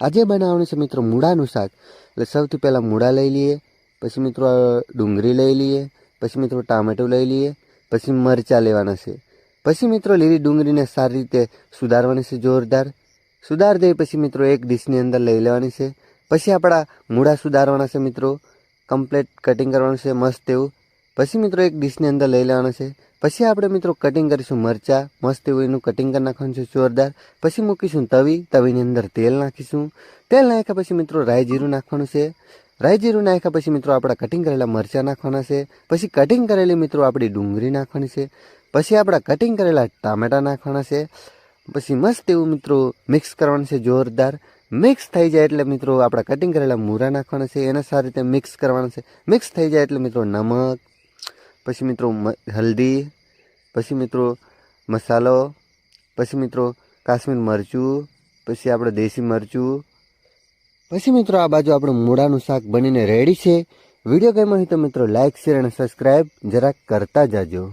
આજે બનાવવાનું છે મિત્રો મૂળાનું શાક. એટલે સૌથી પહેલાં મૂળા લઈ લઈએ, પછી મિત્રો ડુંગળી લઈ લઈએ, પછી મિત્રો ટામેટું લઈ લઈએ, પછી મરચાં લેવાના છે. પછી મિત્રો લીલી ડુંગળીને સારી રીતે સુધારવાની છે જોરદાર. સુધાર દઈ પછી મિત્રો એક ડીશની અંદર લઈ લેવાની છે. પછી આપણા મૂળા સુધારવાના છે મિત્રો. કમ્પ્લેટ કટિંગ કરવાનું છે, મસ્ત એવું. પછી મિત્રો એક ડીશની અંદર લઈ લેવાના છે. પછી આપણે મિત્રો કટિંગ કરીશું મરચાં, મસ્ત એવું એનું કટિંગ કરી નાખવાનું છે જોરદાર. પછી મૂકીશું તવી, તવીની અંદર તેલ નાખીશું. તેલ નાખ્યા પછી મિત્રો રાઈ જીરું નાખવાનું છે. રાઈ જીરું નાખ્યા પછી મિત્રો આપણા કટિંગ કરેલા મરચાં નાખવાના છે. પછી કટિંગ કરેલી મિત્રો આપણી ડુંગળી નાખવાની છે. પછી આપણા કટિંગ કરેલા ટામેટાં નાખવાના છે. પછી મસ્ત એવું મિત્રો મિક્સ કરવાનું છે જોરદાર. મિક્સ થઈ જાય એટલે મિત્રો આપણા કટિંગ કરેલા મૂરા નાખવાના છે. એને સારી રીતે મિક્સ કરવાના છે. મિક્સ થઈ જાય એટલે મિત્રો નમક પછી મિત્રો હલ્દી, પછી મિત્રો મસાલો, પછી મિત્રો કાશ્મીર મરચું, પછી આપણે દેશી મરચું. પછી મિત્રો આ બાજુ આપણું મૂળાનું શાક બનીને રેડી છે. વીડિયો ગમ્યો હોય તો મિત્રો લાઇક શેર અને સબસ્ક્રાઈબ જરાક કરતા જાજો.